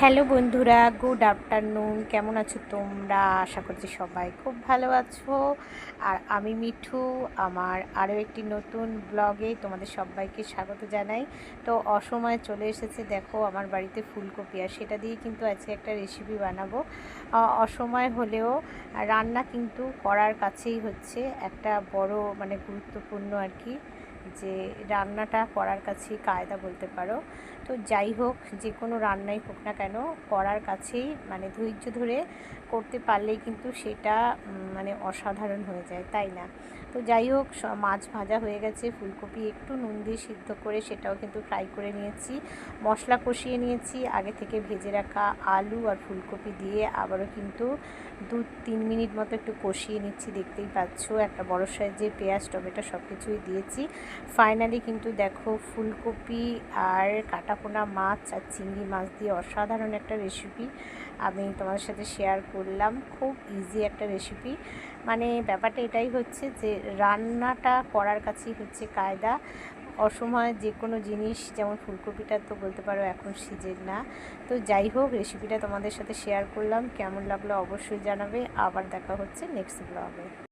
Hello বন্ধুরা good afternoon কেমন আছো তোমরা? আশা করছি সবাই খুব ভালো আছো। আর আমি মিঠু, আমার আরও একটি নতুন ব্লগে তোমাদের সবাইকে স্বাগত জানাই। তো অসময়ে চলে এসেছে, দেখো আমার বাড়িতে ফুলকপি, আর সেটা দিয়ে কিন্তু আজকে একটা রেসিপি বানাবো। অসময় হলেও রান্না কিন্তু করার কাছেই হচ্ছে, একটা বড় মানে গুরুত্বপূর্ণ আর কি। যে রান্নাটা করার কাছেই কায়দা বলতে পারো। তো যাই হোক, যে কোনো রান্নাই হোক না কেন, করার কাছেই মানে ধৈর্য ধরে করতে পারলেই কিন্তু সেটা মানে অসাধারণ হয়ে যায়, তাই না? তো যাই হোক মাছ ভাজা হয়ে গেছে, ফুলকপি একটু নুন দিয়ে সিদ্ধ করে সেটাও কিন্তু ফ্রাই করে নিয়েছি। মশলা কষিয়ে নিয়েছি, আগে থেকে ভেজে রাখা আলু আর ফুলকপি দিয়ে আবারও কিন্তু দু তিন মিনিট মতো একটু কষিয়ে নিচ্ছি, দেখতেই পাচ্ছ। একটা বড় সাইজের পেঁয়াজ, টমেটো সব কিছুই দিয়েছি। ফাইনালি কিন্তু দেখো ফুলকপি আর কাটাপোনা মাছ আর চিংড়ি মাছ দিয়ে অসাধারণ একটা রেসিপি আমি তোমাদের সাথে শেয়ার করলাম। খুব ইজি একটা রেসিপি মানে ব্যাপারটা এটাই হচ্ছে যে রান্নাটা করার কাছেই হচ্ছে কায়দা। অসময় যে কোনো জিনিস, যেমন ফুলকপিটা তো বলতে পারো এখন সিজন না। তো যাই হোক রেসিপিটা তোমাদের সাথে শেয়ার করলাম। কেমন লাগল অবশ্যই জানাবে। আবার দেখা হচ্ছে নেক্সট ব্লগে